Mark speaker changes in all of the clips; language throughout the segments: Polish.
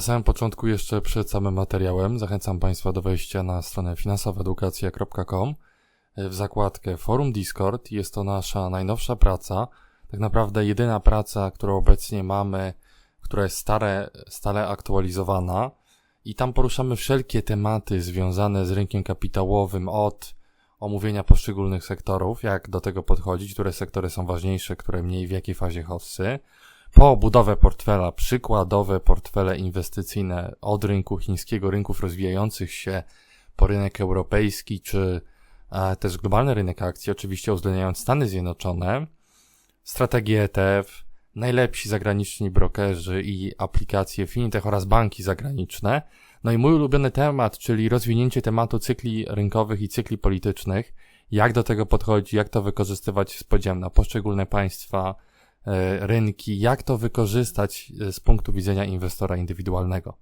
Speaker 1: Na samym początku, jeszcze przed samym materiałem, zachęcam Państwa do wejścia na stronę finansowaedukacja.com w zakładkę Forum Discord. Jest to nasza najnowsza praca, tak naprawdę jedyna praca, którą obecnie mamy, która jest stare, stale aktualizowana. I tam poruszamy wszelkie tematy związane z rynkiem kapitałowym od omówienia poszczególnych sektorów, jak do tego podchodzić, które sektory są ważniejsze, które mniej, w jakiej fazie hossy, po budowę portfela, przykładowe portfele inwestycyjne od rynku chińskiego, rynków rozwijających się, po rynek europejski, czy e, też globalny rynek akcji, oczywiście uwzględniając Stany Zjednoczone, strategie ETF, najlepsi zagraniczni brokerzy i aplikacje fintech oraz banki zagraniczne. No i mój ulubiony temat, czyli rozwinięcie tematu cykli rynkowych i cykli politycznych. Jak do tego podchodzi, jak to wykorzystywać z podziałem na poszczególne państwa, rynki, jak to wykorzystać e, z punktu widzenia inwestora indywidualnego.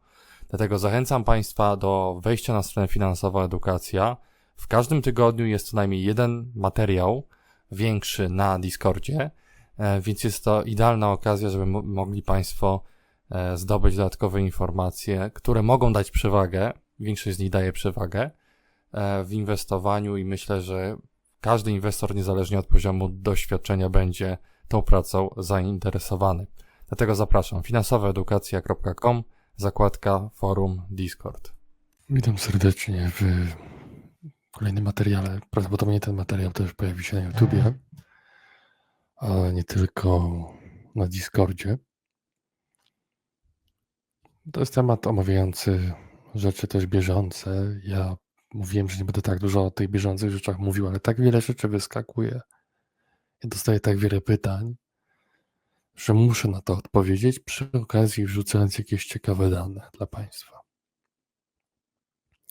Speaker 1: Dlatego zachęcam Państwa do wejścia na stronę Finansowa Edukacja. W każdym tygodniu jest co najmniej jeden materiał większy na Discordzie, e, więc jest to idealna okazja, żeby mo- mogli Państwo e, zdobyć dodatkowe informacje, które mogą dać przewagę, większość z nich daje przewagę e, w inwestowaniu i myślę, że każdy inwestor, niezależnie od poziomu doświadczenia, będzie tą pracą zainteresowany. Dlatego zapraszam finansowaedukacja.com, zakładka forum Discord.
Speaker 2: Witam serdecznie w kolejnym materiale. Prawdopodobnie ten materiał też pojawi się na YouTubie, ale nie tylko na Discordzie. To jest temat omawiający rzeczy też bieżące. Ja mówiłem, że nie będę tak dużo o tych bieżących rzeczach mówił, ale tak wiele rzeczy wyskakuje. Ja dostaję tak wiele pytań, że muszę na to odpowiedzieć, przy okazji wrzucając jakieś ciekawe dane dla Państwa.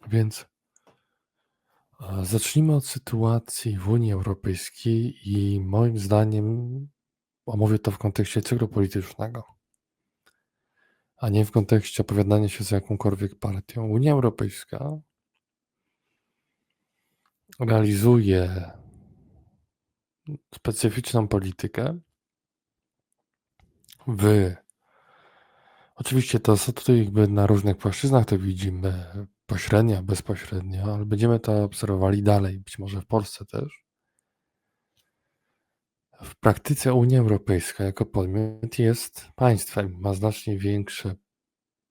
Speaker 2: Więc e, zacznijmy od sytuacji w Unii Europejskiej i moim zdaniem omówię to w kontekście cyklu politycznego, a nie w kontekście opowiadania się za jakąkolwiek partią. Unia Europejska realizuje specyficzną politykę w Oczywiście to tutaj jakby na różnych płaszczyznach to widzimy pośrednio, bezpośrednio, ale będziemy to obserwowali dalej, być może w Polsce też. W praktyce Unia Europejska jako podmiot jest państwem, ma znacznie większe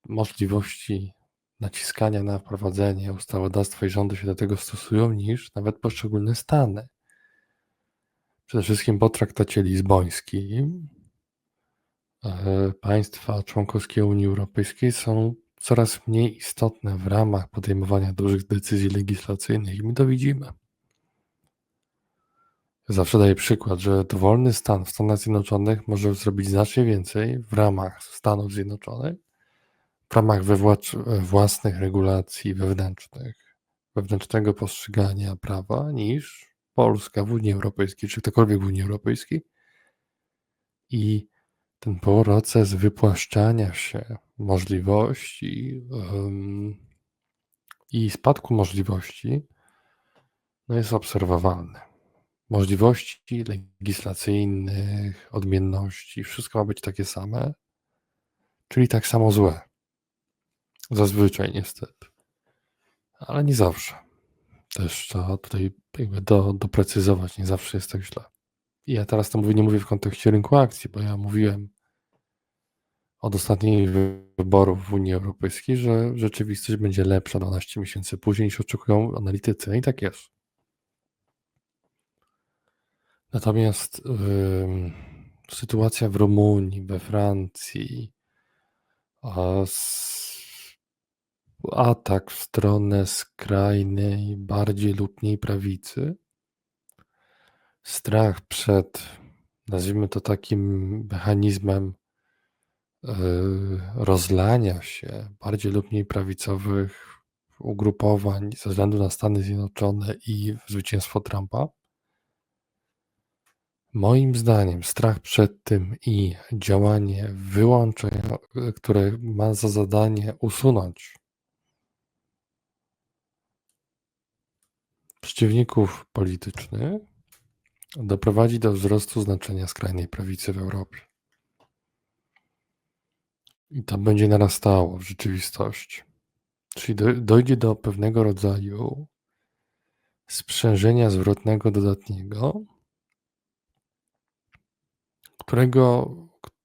Speaker 2: możliwości naciskania na wprowadzenie ustawodawstwa i rządy się do tego stosują niż nawet poszczególne stany. Przede wszystkim po traktacie lizbońskim e, państwa członkowskie Unii Europejskiej są coraz mniej istotne w ramach podejmowania dużych decyzji legislacyjnych i my to widzimy. Zawsze daję przykład, że dowolny stan w Stanach Zjednoczonych może zrobić znacznie więcej w ramach Stanów Zjednoczonych, w ramach własnych regulacji wewnętrznych, wewnętrznego postrzegania prawa, niż Polska w Unii Europejskiej, czy ktokolwiek w Unii Europejskiej. I ten proces wypłaszczania się możliwości em, i spadku możliwości no jest obserwowalny. Możliwości legislacyjnych, odmienności, wszystko ma być takie same, czyli tak samo złe. Zazwyczaj niestety. Ale nie zawsze. Też trzeba tutaj jakby do, doprecyzować, nie zawsze jest tak źle. I ja teraz to mówię, nie mówię w kontekście rynku akcji, bo ja mówiłem od ostatnich wyborów w Unii Europejskiej, że rzeczywistość będzie lepsza 12 miesięcy później niż oczekują analitycy. I tak jest. Natomiast ym, sytuacja w Rumunii, we Francji, a s- atak w stronę skrajnej, bardziej lub mniej prawicy, strach przed, nazwijmy to takim mechanizmem yy, rozlania się bardziej lub mniej prawicowych ugrupowań ze względu na Stany Zjednoczone i zwycięstwo Trumpa. Moim zdaniem strach przed tym i działanie wyłączenia, które ma za zadanie usunąć przeciwników politycznych, doprowadzi do wzrostu znaczenia skrajnej prawicy w Europie. I to będzie narastało w rzeczywistości. Czyli do, dojdzie do pewnego rodzaju sprzężenia zwrotnego dodatniego, którego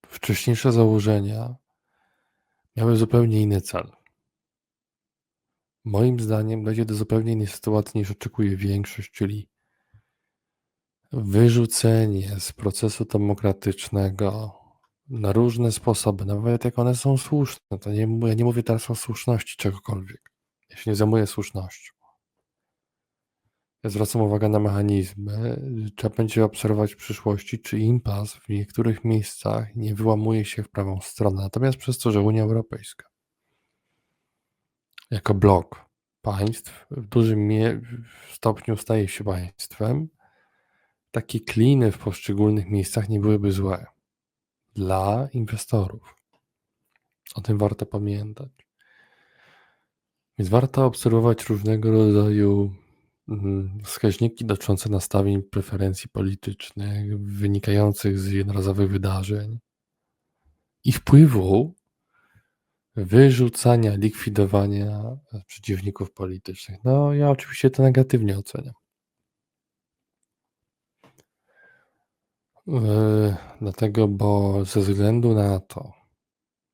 Speaker 2: wcześniejsze założenia miały zupełnie inny cel. Moim zdaniem dojdzie do zupełnie innej sytuacji niż oczekuje większość, czyli wyrzucenie z procesu demokratycznego na różne sposoby, nawet jak one są słuszne. To nie, ja nie mówię teraz o słuszności czegokolwiek. Ja się nie zajmuję słusznością. Ja zwracam uwagę na mechanizmy. Trzeba będzie obserwować w przyszłości, czy impas w niektórych miejscach nie wyłamuje się w prawą stronę. Natomiast przez to, że Unia Europejska jako blok państw w dużym stopniu staje się państwem, takie kliny w poszczególnych miejscach nie byłyby złe dla inwestorów. O tym warto pamiętać. Więc warto obserwować różnego rodzaju mm, wskaźniki dotyczące nastawień, preferencji politycznych wynikających z jednorazowych wydarzeń i wpływu wyrzucania, likwidowania przeciwników politycznych. No, ja oczywiście to negatywnie oceniam. Yy, dlatego, bo ze względu na to,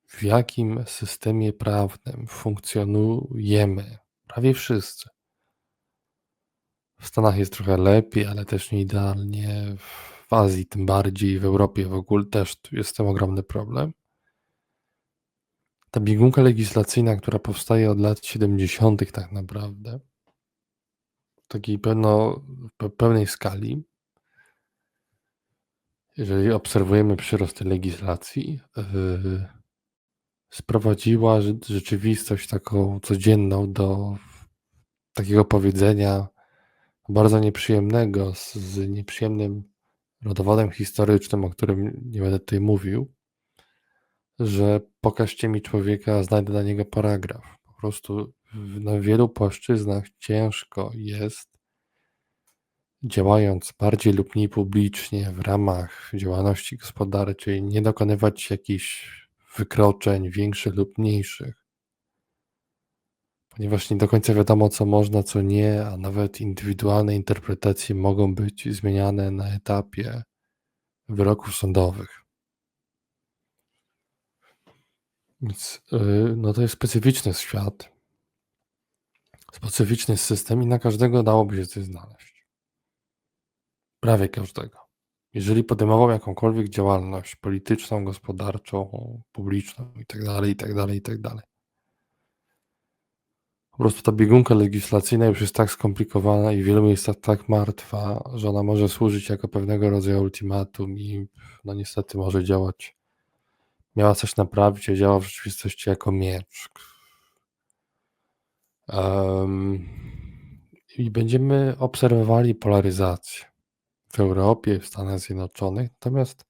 Speaker 2: w jakim systemie prawnym funkcjonujemy, prawie wszyscy. W Stanach jest trochę lepiej, ale też nie idealnie. W Azji tym bardziej, w Europie w ogóle też jest tym ogromny problem. Ta biegunka legislacyjna, która powstaje od lat 70., tak naprawdę, w takiej pe- pełnej skali, jeżeli obserwujemy przyrost tej legislacji, yy, sprowadziła rze- rzeczywistość taką codzienną do takiego powiedzenia bardzo nieprzyjemnego, z, z nieprzyjemnym rodowodem historycznym, o którym nie będę tutaj mówił, że pokażcie mi człowieka, znajdę dla niego paragraf. Po prostu na wielu płaszczyznach ciężko jest, działając bardziej lub mniej publicznie w ramach działalności gospodarczej, nie dokonywać jakichś wykroczeń większych lub mniejszych, ponieważ nie do końca wiadomo, co można, co nie, a nawet indywidualne interpretacje mogą być zmieniane na etapie wyroków sądowych. Więc yy, no to jest specyficzny świat, specyficzny system i na każdego dałoby się coś znaleźć. Prawie każdego. Jeżeli podejmował jakąkolwiek działalność polityczną, gospodarczą, publiczną itd., itd., itd. Po prostu ta biegunka legislacyjna już jest tak skomplikowana i w wielu miejscach tak martwa, że ona może służyć jako pewnego rodzaju ultimatum i no niestety może działać. Miała coś naprawić, a działa w rzeczywistości jako miecz. Em, I będziemy obserwowali polaryzację w Europie, w Stanach Zjednoczonych. Natomiast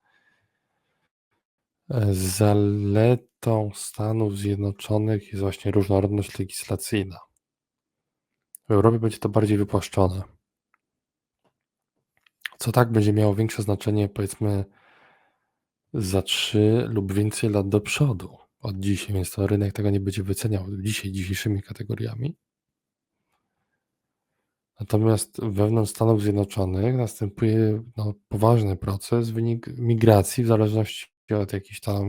Speaker 2: e, zaletą Stanów Zjednoczonych jest właśnie różnorodność legislacyjna. W Europie będzie to bardziej wypłaszczone. Co tak będzie miało większe znaczenie, powiedzmy, za 3 lub więcej lat do przodu od dzisiaj, więc to rynek tego nie będzie wyceniał dzisiaj dzisiejszymi kategoriami. Natomiast wewnątrz Stanów Zjednoczonych następuje no, poważny proces, wynik migracji w zależności od jakichś tam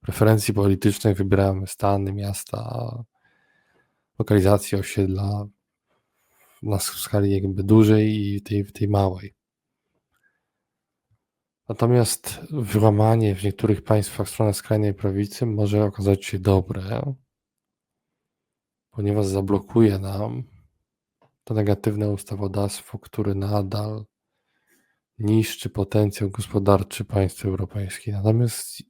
Speaker 2: preferencji politycznych. Wybieramy stany, miasta, lokalizacje, osiedla na skali jakby dużej i tej, tej małej. Natomiast wyłamanie w niektórych państwach w stronę skrajnej prawicy może okazać się dobre, ponieważ zablokuje nam to negatywne ustawodawstwo, które nadal niszczy potencjał gospodarczy państw europejskich. Natomiast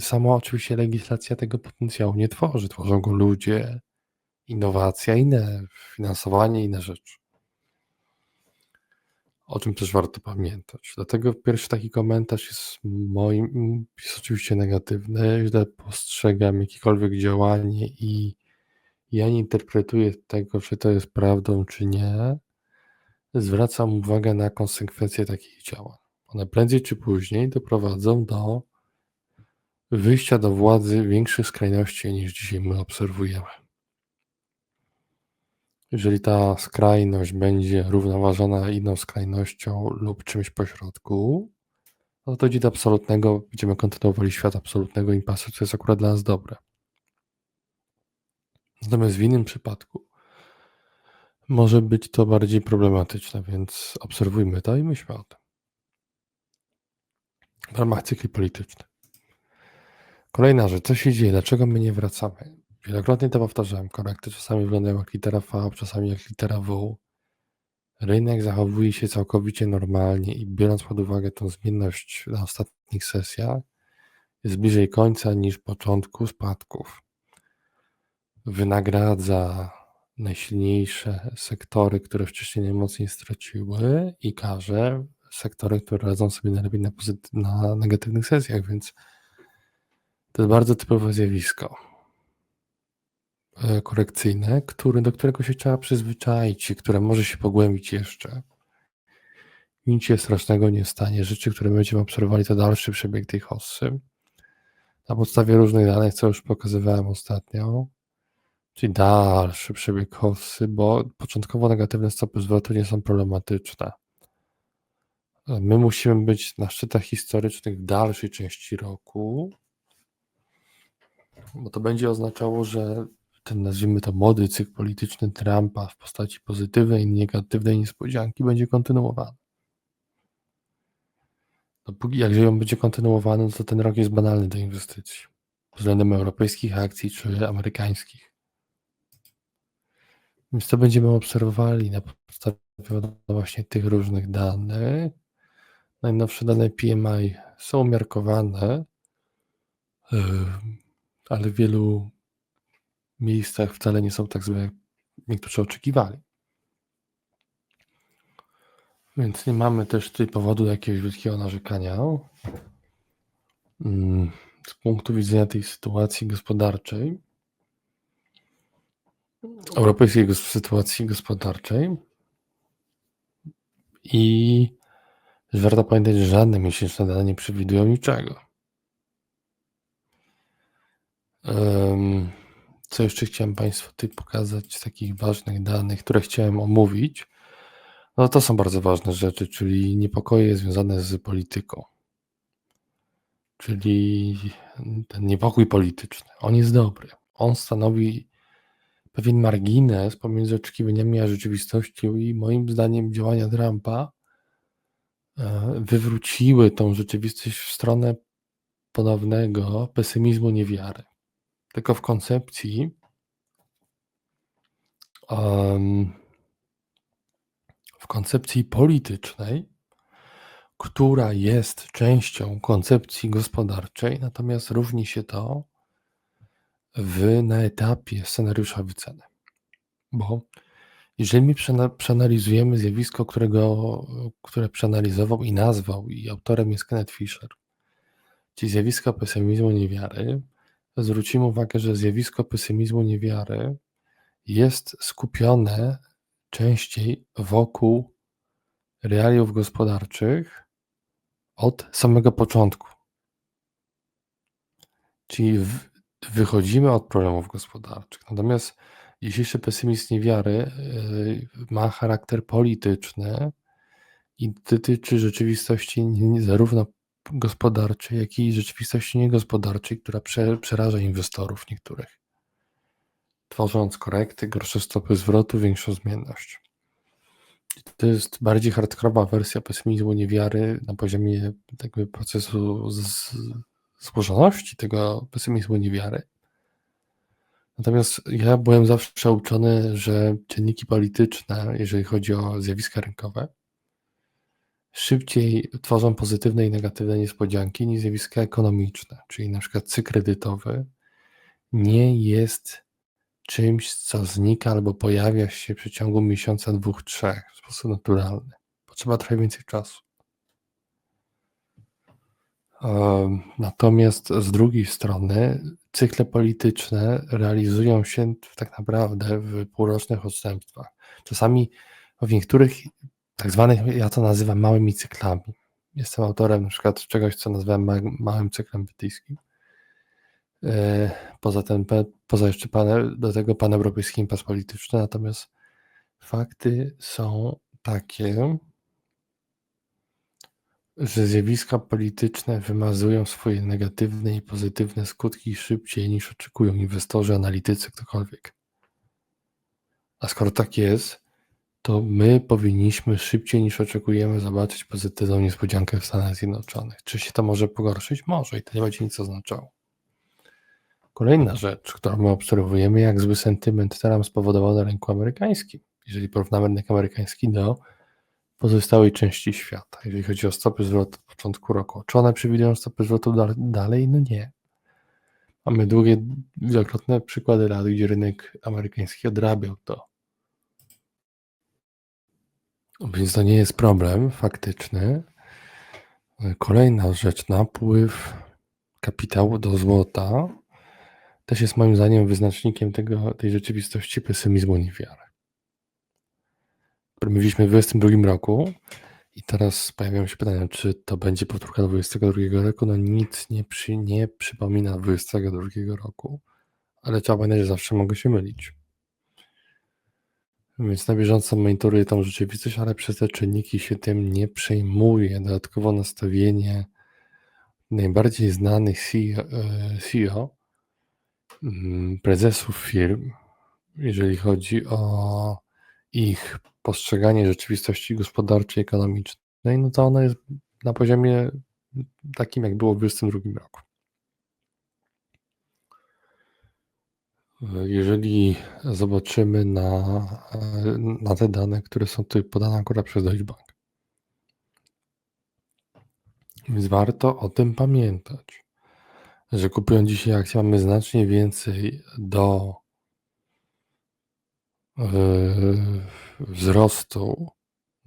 Speaker 2: sama oczywiście legislacja tego potencjału nie tworzy. Tworzą go ludzie, innowacja, inne finansowanie, inne rzeczy. O czym też warto pamiętać. Dlatego pierwszy taki komentarz jest moim, jest oczywiście negatywny. Źle postrzegam jakiekolwiek działanie i ja nie interpretuję tego, czy to jest prawdą, czy nie. Zwracam uwagę na konsekwencje takich działań. One prędzej czy później doprowadzą do wyjścia do władzy większych skrajności niż dzisiaj my obserwujemy. Jeżeli ta skrajność będzie równoważona inną skrajnością lub czymś pośrodku, no to do absolutnego, będziemy kontynuowali świat absolutnego impasu, co jest akurat dla nas dobre. Natomiast w innym przypadku może być to bardziej problematyczne, więc obserwujmy to i myślmy o tym. W ramach cykli politycznych. Kolejna rzecz, co się dzieje, dlaczego my nie wracamy? Wielokrotnie to powtarzałem, korekty czasami wyglądają jak litera V, czasami jak litera W. Rynek zachowuje się całkowicie normalnie i biorąc pod uwagę tą zmienność na ostatnich sesjach, jest bliżej końca niż początku spadków. Wynagradza najsilniejsze sektory, które wcześniej najmocniej straciły i karze sektory, które radzą sobie najlepiej na, na negatywnych sesjach, więc to jest bardzo typowe zjawisko e, korekcyjne, który, do którego się trzeba przyzwyczaić i które może się pogłębić jeszcze. Nic się strasznego nie stanie. Rzeczy, które będziemy obserwowali, to dalszy przebieg tej hossy. Na podstawie różnych danych, co już pokazywałem ostatnio, czyli dalszy przebieg hossy, bo początkowo negatywne stopy zwrotu nie są problematyczne. My musimy być na szczytach historycznych w dalszej części roku, bo to będzie oznaczało, że ten, nazwijmy to, młody cykl polityczny Trumpa w postaci pozytywnej i negatywnej niespodzianki będzie kontynuowany. Dopóki, jak on będzie kontynuowany, to ten rok jest banalny do inwestycji względem europejskich akcji czy amerykańskich. Więc to będziemy obserwowali na podstawie właśnie tych różnych danych. Najnowsze dane PMI są umiarkowane, yy, ale wielu miejscach wcale nie są tak złe, jak niektórzy oczekiwali. Więc nie mamy też tutaj powodu jakiegoś wielkiego narzekania. Mm, Z punktu widzenia tej sytuacji gospodarczej, europejskiej sytuacji gospodarczej i warto pamiętać, że żadne miesięczne dane nie przewidują niczego. Em, Co jeszcze chciałem Państwu tutaj pokazać z takich ważnych danych, które chciałem omówić? No to są bardzo ważne rzeczy, czyli niepokoje związane z polityką. Czyli ten niepokój polityczny. On jest dobry. On stanowi pewien margines pomiędzy oczekiwaniami a rzeczywistością i moim zdaniem działania Trumpa e, wywróciły tą rzeczywistość w stronę ponownego pesymizmu, niewiary. Tylko w koncepcji em, w koncepcji politycznej, która jest częścią koncepcji gospodarczej, natomiast różni się to w, na etapie scenariusza wyceny. Bo jeżeli my przeanalizujemy zjawisko, którego, które przeanalizował i nazwał, i autorem jest Kenneth Fisher, czyli zjawisko pesymizmu niewiary, zwrócimy uwagę, że zjawisko pesymizmu niewiary jest skupione częściej wokół realiów gospodarczych od samego początku. Czyli w, wychodzimy od problemów gospodarczych. Natomiast dzisiejszy pesymizm niewiary yy, ma charakter polityczny i dotyczy rzeczywistości zarówno gospodarczej, jak i rzeczywistości niegospodarczej, która prze, przeraża inwestorów niektórych, tworząc korekty, gorsze stopy zwrotu, większą zmienność. To jest bardziej hardkorowa wersja pesymizmu niewiary na poziomie jakby procesu z, złożoności tego pesymizmu niewiary. Natomiast ja byłem zawsze uczony, że czynniki polityczne, jeżeli chodzi o zjawiska rynkowe, szybciej tworzą pozytywne i negatywne niespodzianki niż zjawiska ekonomiczne, czyli na przykład cykl kredytowy nie jest czymś, co znika albo pojawia się w przeciągu miesiąca, dwóch, trzech w sposób naturalny. Potrzeba trochę więcej czasu. Natomiast z drugiej strony cykle polityczne realizują się tak naprawdę w półrocznych odstępstwach. Czasami w niektórych tak zwanych, ja to nazywam małymi cyklami. Jestem autorem na przykład czegoś, co nazywam ma- małym cyklem brytyjskim. E, Poza, ten, poza jeszcze pan, do tego paneuropejski impas polityczny, natomiast fakty są takie, że zjawiska polityczne wymazują swoje negatywne i pozytywne skutki szybciej niż oczekują inwestorzy, analitycy, ktokolwiek. A skoro tak jest, to my powinniśmy szybciej niż oczekujemy zobaczyć pozytywną niespodziankę w Stanach Zjednoczonych. Czy się to może pogorszyć? Może i to nie będzie nic oznaczało. Kolejna rzecz, którą my obserwujemy, jak zły sentyment teraz spowodował na rynku amerykańskim. Jeżeli porównamy rynek amerykański do pozostałej części świata, jeżeli chodzi o stopy zwrotu od początku roku. Czy one przewidują stopy zwrotu dal- dalej? No nie. Mamy długie, wielokrotne przykłady lat, gdzie rynek amerykański odrabiał to. Więc to nie jest problem faktyczny. Kolejna rzecz, napływ kapitału do złota też jest moim zdaniem wyznacznikiem tego, tej rzeczywistości pesymizmu niewiary. który mieliśmy w 2022 roku i teraz pojawiają się pytania, czy to będzie powtórka 2022 roku. No nic nie, przy, nie przypomina 2022 roku, ale trzeba pamiętać, że zawsze mogę się mylić. Więc na bieżąco monitoruję tą rzeczywistość, ale przez te czynniki się tym nie przejmuję. Dodatkowo nastawienie najbardziej znanych CEO, CEO mm, prezesów firm, jeżeli chodzi o ich postrzeganie rzeczywistości gospodarczej, ekonomicznej, no to ono jest na poziomie takim, jak było w 2022 roku. Jeżeli zobaczymy na, na te dane, które są tutaj podane akurat przez Deutsche Bank. Więc warto o tym pamiętać, że kupując dzisiaj akcje mamy znacznie więcej do yy, wzrostu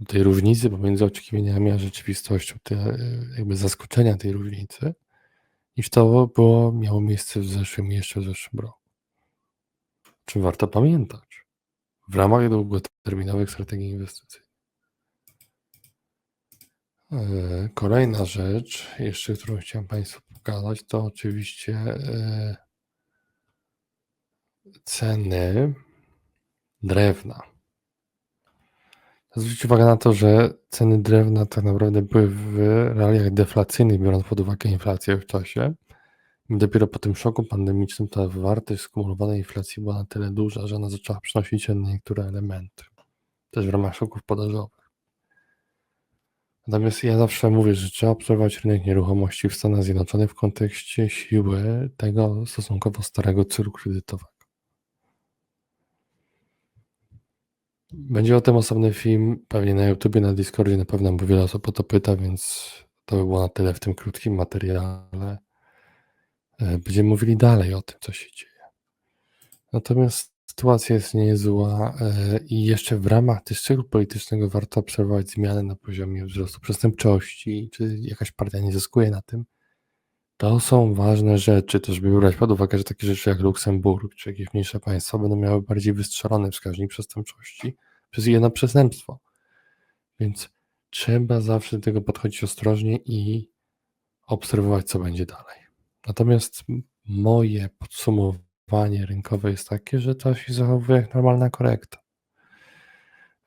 Speaker 2: tej różnicy pomiędzy oczekiwaniami a rzeczywistością, jakby zaskoczenia tej różnicy, niż to było, miało miejsce w zeszłym jeszcze w zeszłym roku. Czym warto pamiętać w ramach długoterminowych strategii inwestycyjnych. Yy, Kolejna rzecz, jeszcze którą chciałem Państwu pokazać, to oczywiście yy, ceny drewna. Zwróćcie uwagę na to, że ceny drewna tak naprawdę były w realiach deflacyjnych, biorąc pod uwagę inflację w czasie. Dopiero po tym szoku pandemicznym ta wartość skumulowanej inflacji była na tyle duża, że ona zaczęła przynosić się na niektóre elementy. Też w ramach szoków podażowych. Natomiast ja zawsze mówię, że trzeba obserwować rynek nieruchomości w Stanach Zjednoczonych w kontekście siły tego stosunkowo starego cyklu kredytowego. Będzie o tym osobny film, pewnie na YouTubie, na Discordzie, na pewno, bo wiele osób o to pyta, więc to by było na tyle w tym krótkim materiale. E, Będziemy mówili dalej o tym, co się dzieje. Natomiast sytuacja jest niezła e, i jeszcze w ramach też cyklu politycznego warto obserwować zmiany na poziomie wzrostu przestępczości, czy jakaś partia nie zyskuje na tym. To są ważne rzeczy, też by brać pod uwagę, że takie rzeczy jak Luksemburg, czy jakieś mniejsze państwa będą miały bardziej wystrzelony wskaźnik przestępczości przez jedno przestępstwo. Więc trzeba zawsze do tego podchodzić ostrożnie i obserwować, co będzie dalej. Natomiast moje podsumowanie rynkowe jest takie, że to się zachowuje jak normalna korekta.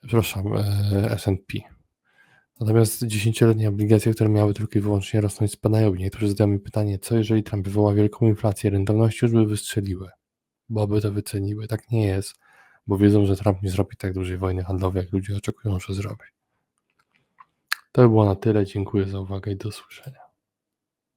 Speaker 2: Przepraszam, e, S&P. Natomiast dziesięcioletnie obligacje, które miały tylko i wyłącznie rosnąć, spadają. Niektórzy zadają mi pytanie, co jeżeli Trump wywoła wielką inflację, rentowności już by wystrzeliły, bo by to wyceniły. Tak nie jest, bo wiedzą, że Trump nie zrobi tak dużej wojny handlowej, jak ludzie oczekują, że zrobi. To by było na tyle. Dziękuję za uwagę i do usłyszenia.